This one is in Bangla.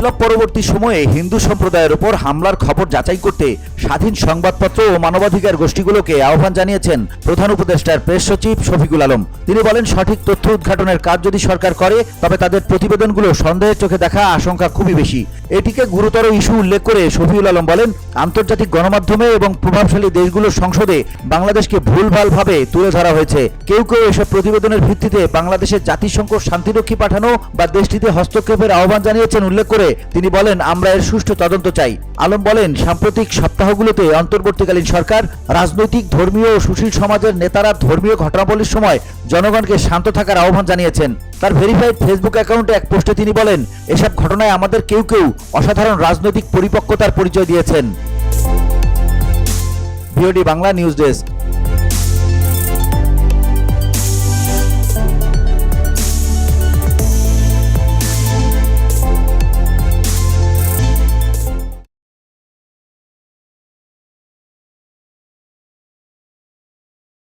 বিপ্লব পরবর্তী সময়ে হিন্দু সম্প্রদায়ের ওপর হামলার খবর যাচাই করতে স্বাধীন সংবাদপত্র ও মানবাধিকার গোষ্ঠীগুলোকে আহ্বান জানিয়েছেন প্রধান উপদেষ্টার প্রেস সচিব শফিকুল আলম। তিনি বলেন, সঠিক তথ্য উদ্ঘাটনের কাজ যদি সরকার করে, তবে তাদের প্রতিবেদনগুলো সন্দেহের চোখে দেখা আশঙ্কা খুবই বেশি। এটিকে গুরুতর ইস্যু উল্লেখ করে শফিউল আলম বলেন, আন্তর্জাতিক গণমাধ্যমে এবং প্রভাবশালী দেশগুলোর সংসদে বাংলাদেশকে ভুলভালভাবে তুলে ধরা হয়েছে। কেউ কেউ এসব প্রতিবেদনের ভিত্তিতে বাংলাদেশের জাতিসংঘ শান্তিরক্ষী পাঠানো বা দেশটিতে হস্তক্ষেপের আহ্বান জানিয়েছেন উল্লেখ করে তিনি বলেন, আমরা এর সুষ্ঠু তদন্ত চাই। আলম বলেন, সাম্প্রতিক সপ্তাহগুলোতে অন্তর্বর্তীকালীন সরকার রাজনৈতিক, ধর্মীয় ও সুশীল সমাজের নেতারা ধর্মীয় ঘটনাবলীর সময় জনগণকে শান্ত থাকার আহ্বান জানিয়েছেন। তার ভেরিফাইড ফেসবুক অ্যাকাউন্টে এক পোস্টে তিনি বলেন, এসব ঘটনায় আমাদের কেউ কেউ অসাধারণ রাজনৈতিক পরিপক্কতার পরিচয় দিয়েছেন। VOD Bangla news desk.